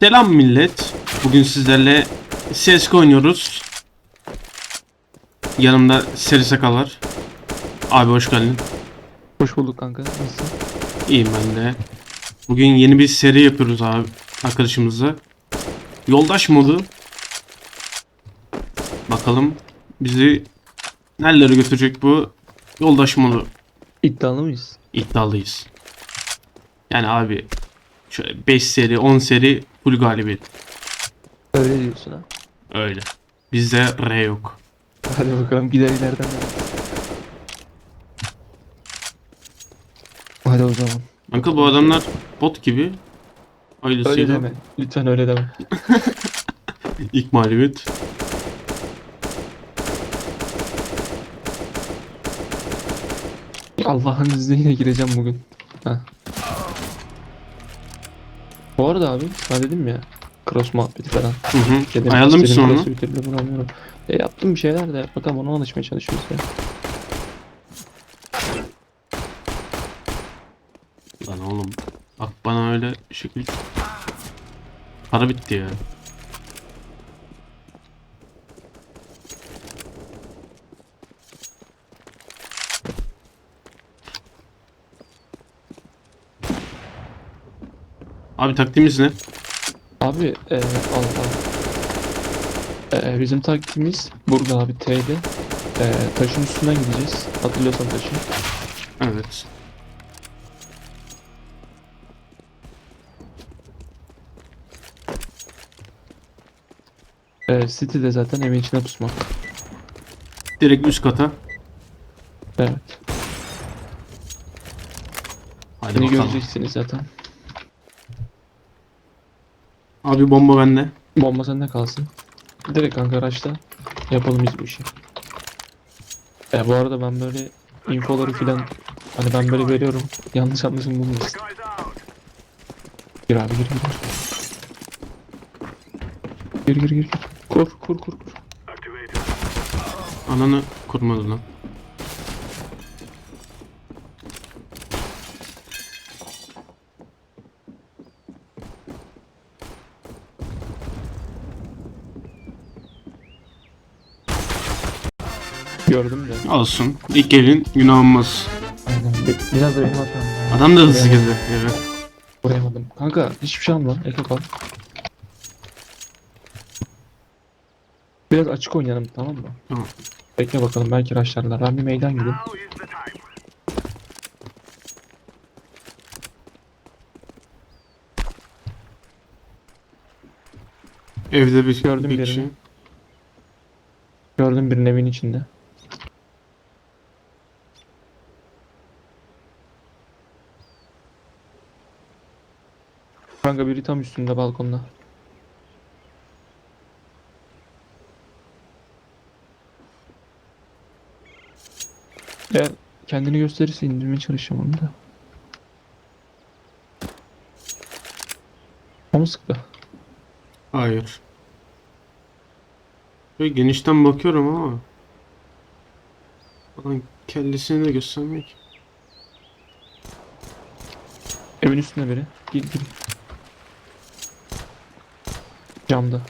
Selam millet. Bugün sizlerle CSGO oynuyoruz. Yanımda Seri Sakal var. Abi hoş geldin. Hoş bulduk kanka. Nasılsın? İyiyim ben de. Bugün yeni bir seri yapıyoruz abi arkadaşımızla. Yoldaş modu. Bakalım bizi nerelere götürecek bu yoldaş modu. İddialı mıyız? İddialıyız. Yani abi şöyle 5 seri 10 seri full galibiyet. Öyle diyorsun ha. Öyle. Bizde R yok. Hadi bakalım gider ileriden de. Hadi o zaman. Kanka bu adamlar bot gibi. Öyle Ailesiyle deme. Lütfen öyle deme. ilk mağlubiyet. Allah'ın izniyle gireceğim bugün. Ha. Bu arada abi sana dedim ya. Cross muhabbeti falan. Hı hı. Ayarlamışsın onu. bir türlü bulamıyorum. E yaptım bir şeyler de bakalım ona alışmaya çalışıyoruz ya. Lan oğlum. Bak bana öyle şekil. Para bitti ya. Abi taktiğimiz ne? Abi e, al al. E, bizim taktiğimiz burada abi T'de. E, taşın üstünden gideceğiz. Hatırlıyorsan taşı. Evet. E, City'de zaten evin içine pusmak. Direkt üst kata. Evet. Hadi Beni bakalım. göreceksiniz zaten. Abi bomba bende. Bomba sende kalsın. Direkt kanka araçta yapalım biz bu işi. E, bu arada ben böyle infoları filan hani ben böyle veriyorum. Yanlış anlaşılmasın. Gir abi gir gir. Gir gir gir. gir. Kur kur kur kur. Ananı kurmadı lan. Gördüm de. Olsun. İlk elin günah olmaz. Aynen. Bi- Biraz da benim hatam. ya. Adam da hızlı girdi. Evet. Vuramadım. Kanka hiçbir şey alma. Eko kal. Biraz açık oynayalım tamam mı? Tamam. Bekle bakalım belki raşlarlar. Ben bir meydan gideyim. Evde bir, Gördüm bir birini. kişi. Gördüm birinin evin içinde. Kanka biri tam üstünde balkonda. Eğer kendini gösterirse indirmeye çalışacağım onu da. O mu sıktı? Hayır. Böyle genişten bakıyorum ama. Adam kellesini de göstermiyor ki. Evin üstünde biri. Gir gir. Camda.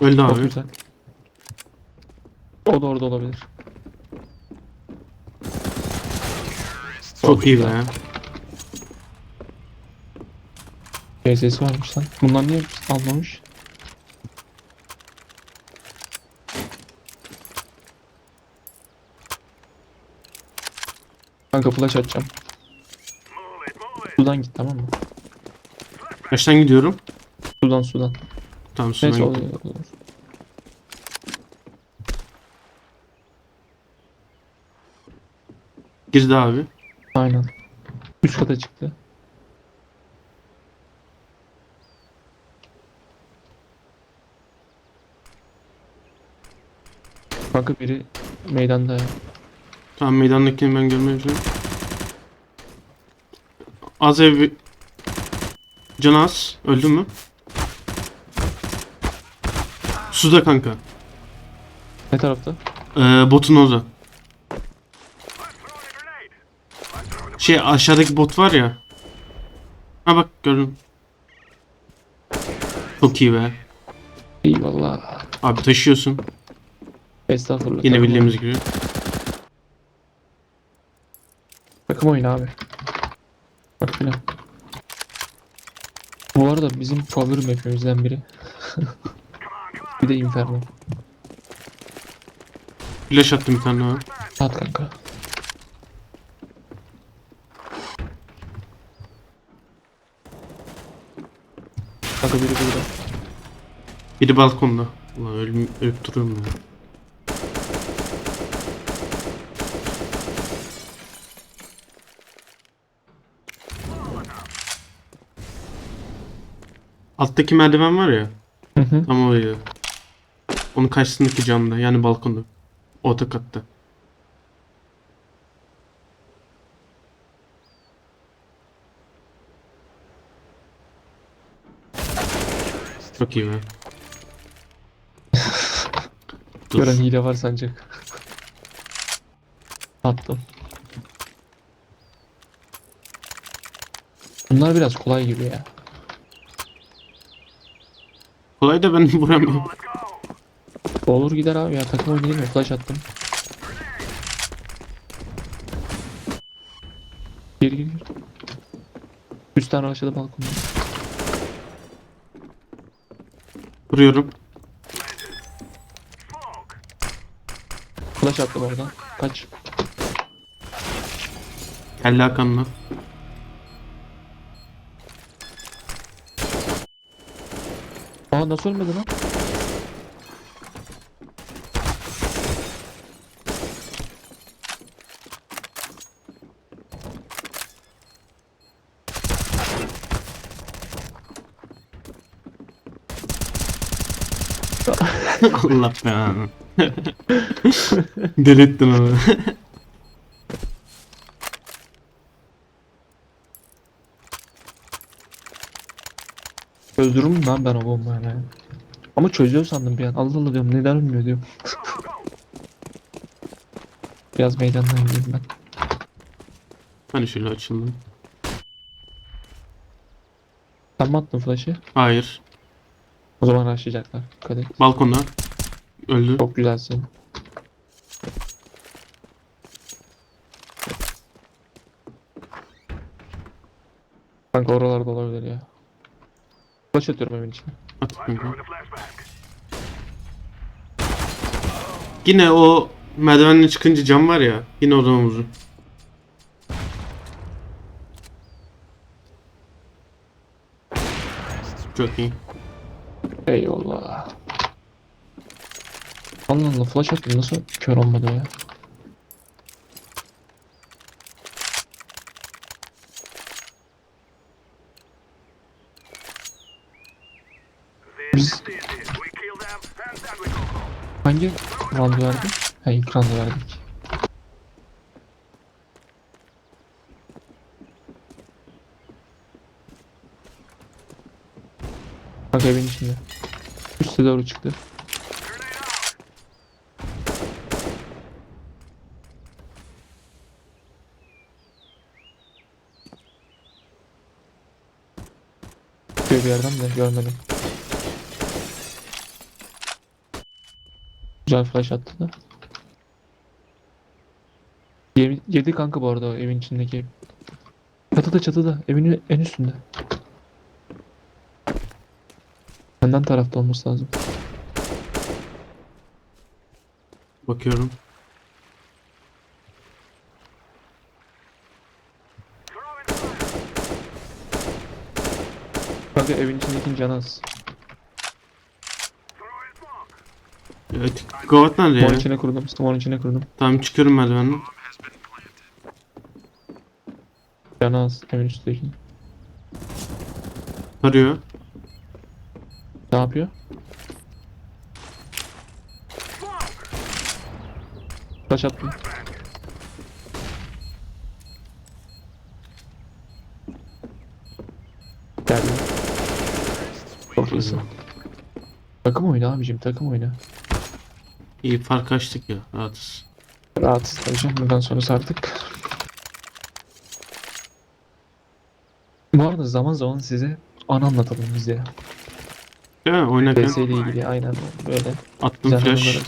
Öldü Çok abi. güzel. O da orada olabilir. Çok iyi be. güzel. PS'si varmış lan. Bunlar niye almamış? Kanka flash atacağım. Sudan git tamam mı? Kaçtan gidiyorum? Sudan sudan. Tamam sonra Neyse gittim. oluyor. olur. Girdi abi. Aynen. Üst kata çıktı. Kanka biri meydanda ya. Tamam meydandakini ben görmeye çalışıyorum. Az ev... Can az. Öldü mü? Suda kanka. Ne tarafta? Ee, botun orada. Şey aşağıdaki bot var ya. Ha bak gördüm. Çok iyi be. Eyvallah. Abi taşıyorsun. Estağfurullah. Yine bildiğimiz gibi. Takım oyunu abi. Bak filan. Bu arada bizim favori map'imizden biri. bir de Inferno. Flash attım bir tane daha. At kanka. Kanka biri burada. Biri balkonda. Ulan ölüm, ölüp duruyorum ya. Alttaki merdiven var ya. Hı hı. Tam oraya. Onun karşısındaki camda yani balkonda. Orta katta. Çok iyi be. Dur. Gören hile var sancak. Attım. Bunlar biraz kolay gibi ya. Kolay da ben vuramıyorum. Olur gider abi ya takım oyunu değil mi? Flash attım. Gir gir gir. Üst tane aşağıda balkonda. Vuruyorum. Flash attım oradan. Kaç. Kelle Hakan'la. Aa nasıl ölmedi lan? Allah be. Delirttin onu. Öldürürüm lan ben o bombayla ya. Ama çözüyor sandım bir an. Allah Allah diyorum neden ölmüyor diyorum. Biraz meydandan gideyim ben. Hani şöyle açıldım. Sen mi attın flash'ı? Hayır. O zaman rushlayacaklar. Dikkat et. Balkonda. Öldü. Çok güzelsin. Kanka oralarda olabilir ya. Flash atıyorum evin içine. At kanka. Yine o merdivenle çıkınca cam var ya. Yine oradan vurdu. Çok iyi. Eyvallah. Allah Allah flash attım nasıl kör olmadı ya? Biz hangi round verdik? Ha ilk round verdik. Bak evin içinde. Üste doğru çıktı. Çıkıyor bir yerden de görmedim. Güzel flash attı da. Yedi, kanka bu arada o evin içindeki. Çatıda çatıda evin en üstünde. Senden tarafta olması lazım. Bakıyorum. Kanka evin içindeki canı az. Evet. Gavat nerede ya? içine kurdum. Small içine kurdum. Tamam çıkıyorum merdivenden. Canı az evin üstteki. Arıyor. Ne yapıyor? Taş attım. Geldim. Çok iyisin. Takım oyunu abicim takım oyunu. İyi fark açtık ya. Rahatız. Rahatsız tabii canım. Buradan sonrası artık. Bu arada zaman zaman size an anlatalım biz de. Değil mi? Oynarken PS ile ilgili aynen böyle. attım flash.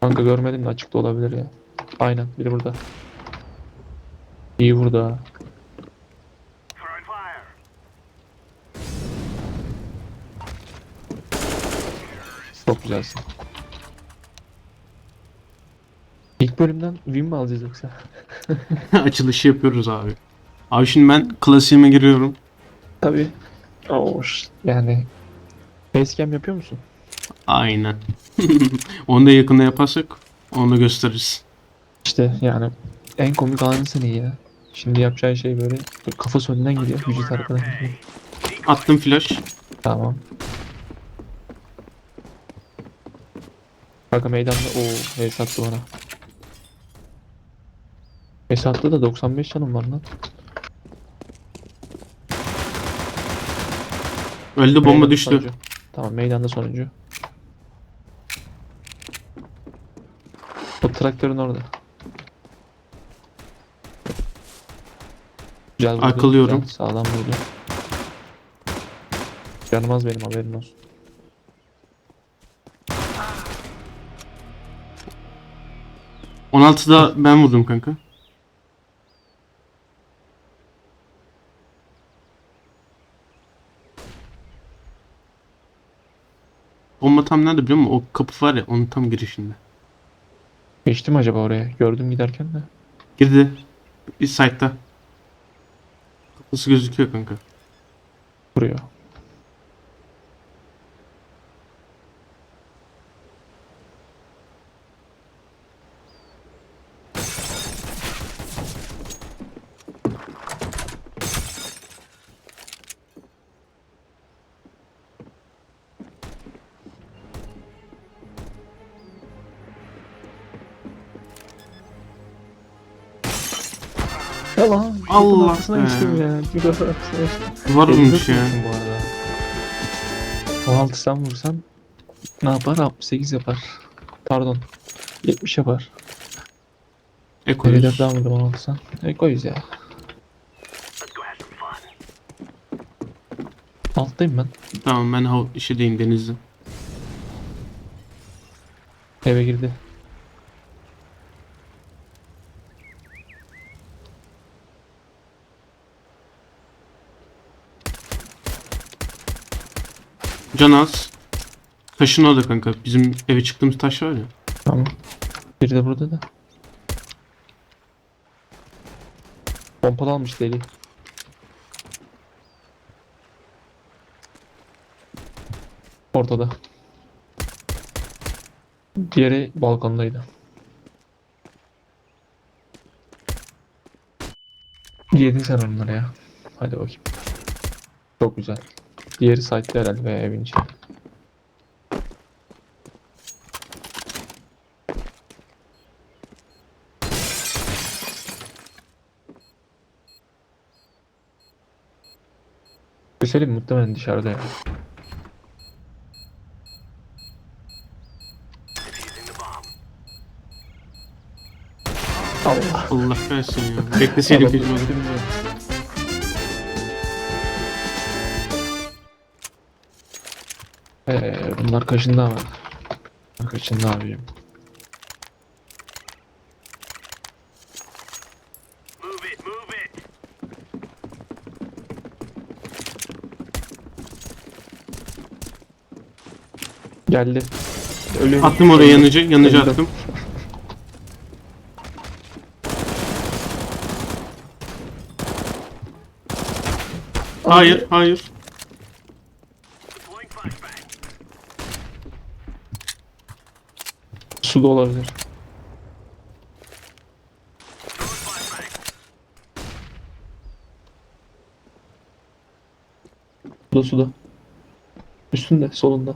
Kanka görmedim de açıkta olabilir ya. Aynen biri burada. İyi vurdu Çok güzelsin. İlk bölümden win mi alacağız yoksa? Açılışı yapıyoruz abi. Abi şimdi ben klasiğime giriyorum. Tabii. Hoş. Yani Facecam yapıyor musun? Aynen. Onu da yakında yaparsak onu da gösteririz. İşte yani en komik anı seni ya. Şimdi yapacağı şey böyle kafası önden gidiyor, vücut arkadan gidiyor. Attım flash. Tamam. Kanka meydanda o Esat'tı bana. Esat'ta da 95 canım var lan. Öldü bomba Meydanda düştü. sonuncu. Tamam meydanda sonuncu. O traktörün orada. Güzel vurdu, Arkalıyorum. güzel, Sağlam vurdu. Canım az benim haberin olsun. 16'da ben vurdum kanka. Bomba tam nerede biliyor musun? O kapı var ya onun tam girişinde. Geçtim acaba oraya? Gördüm giderken de. Girdi. Bir site'da. Kapısı gözüküyor kanka. Vuruyor. Yalan. Allah arkasına geçtim ya. Bir defa arkasına geçtim. Var olmuş 54 ya. vurmuşum bu arada. 16 sen vursan ne yapar? 68 yapar. Pardon. 70 yapar. Ekoyuz. 54 daha vurdum 16 sen. E koyuz ya. Alttayım ben. Tamam ben hav şeydeyim denizde. Eve girdi. Can az. Taşın orada kanka. Bizim eve çıktığımız taş var ya. Tamam. Biri de burada da. Pompalı almış deli. Ortada. Diğeri balkondaydı. Yedin sen onları ya. Hadi bakayım. Çok güzel. Diğeri site'de herhalde veya evin içinde. Güzelim muhtemelen dışarıda ya. Allah. Allah kahretsin ya. Bekleseydik Evet, Ee, bunlar kaşında ama. Bunlar kaşında abicim. Geldi. Ölüyor. Attım oraya yanıcı. Yanıcı Öldüm. attım. Hayır, hayır. Su da olabilir. Suda suda. Üstünde solunda.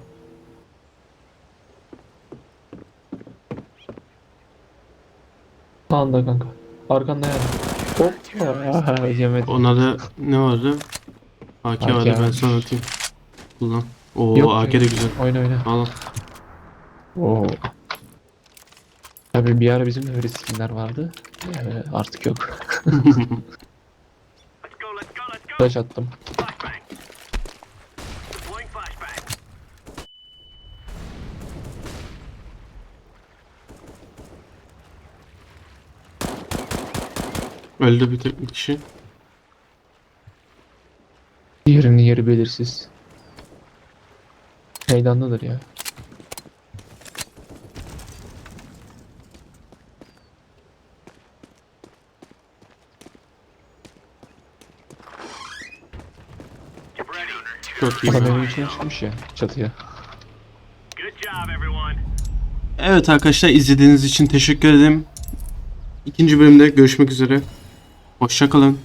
Sağında kanka. Arkanda yani. Hop. Aa, yemedi. Ona da ne vardı? AK AK vardı ben sana atayım. Kullan. Oo Yok AK de güzel. Oyna oyna. Al al. Oo. Tabii bir ara bizim de öyle skinler vardı. Ee, artık yok. Flash attım. Öldü bir tek bir kişi. Diğerinin yeri belirsiz. Meydandadır ya. Çok iyi. Adam evin içine çıkmış ya çatıya. Good job, everyone. Evet arkadaşlar izlediğiniz için teşekkür ederim. İkinci bölümde görüşmek üzere. Hoşçakalın.